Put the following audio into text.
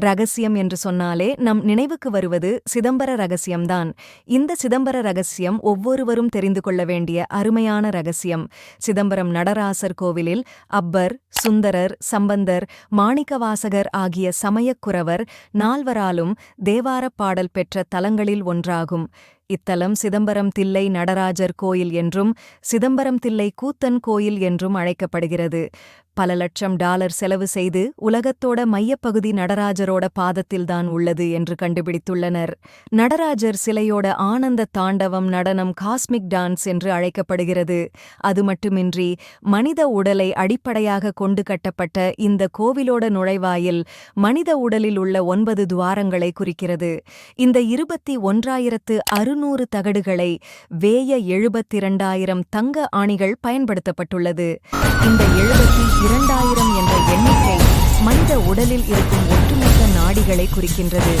ரகசியம் என்று சொன்னாலே நம் நினைவுக்கு வருவது சிதம்பர ரகசியம்தான். இந்த சிதம்பர ரகசியம் ஒவ்வொருவரும் தெரிந்து கொள்ள வேண்டிய அருமையான ரகசியம். சிதம்பரம் நடராசர் கோவிலில் அப்பர் சுந்தரர் சம்பந்தர் மாணிக்கவாசகர் ஆகிய சமயக்குறவர் நால்வராலும் தேவாரப் பாடல் பெற்ற தலங்களில் ஒன்றாகும். இத்தலம் சிதம்பரம் தில்லை நடராஜர் கோயில் என்றும் சிதம்பரம் தில்லை கூத்தன் கோயில் என்றும் அழைக்கப்படுகிறது. பல லட்சம் டாலர் செலவு செய்து உலகத்தோட மையப்பகுதி நடராஜரோட பாதத்தில்தான் உள்ளது என்று கண்டுபிடித்துள்ளனர். நடராஜர் சிலையோட ஆனந்த தாண்டவம் நடனம் காஸ்மிக் டான்ஸ் என்று அழைக்கப்படுகிறது. அது மட்டுமின்றி மனித உடலை அடிப்படையாக கொண்டு கட்டப்பட்ட இந்த கோவிலோட நுழைவாயில் மனித உடலில் உள்ள ஒன்பது துவாரங்களை குறிக்கிறது. இந்த இருபத்தி ஒன்றாயிரத்து அறு அறுநூறு தகடுகளை வேய எழுபத்திரண்டாயிரம் தங்க ஆணிகள் பயன்படுத்தப்பட்டுள்ளது. இந்த எழுபத்தி இரண்டாயிரம் என்ற எண்ணிக்கை மனித உடலில் இருக்கும் ஒட்டுமொத்த நாடிகளை குறிக்கின்றது.